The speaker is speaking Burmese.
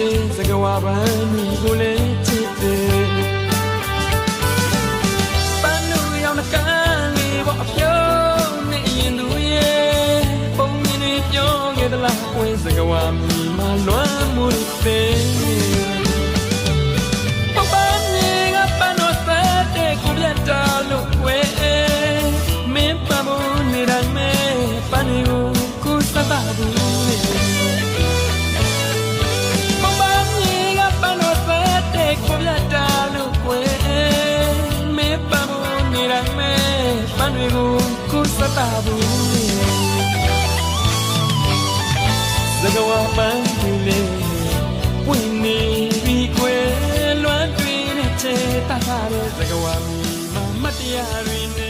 ပန်းကိုလည်းချစ်တယ်ပန်းလို့ရောင်နှကန်းလေးပေါ်အပြုံးနဲ့ရင်သူရဲ့ပုံမြင်တွေပြောခဲ့သလားဝဲစကဝါမီမလွမ်းမှုတဲ့ မဲ့မှန်တွေကိုကိုစတာဘူးလေစကားဝါပန်းဒီလေဝင်နေပြီးခွဲလွမ်းတွင်တဲ့ချေတာရတဲ့စကားဝါမီမမတရားတွေနဲ့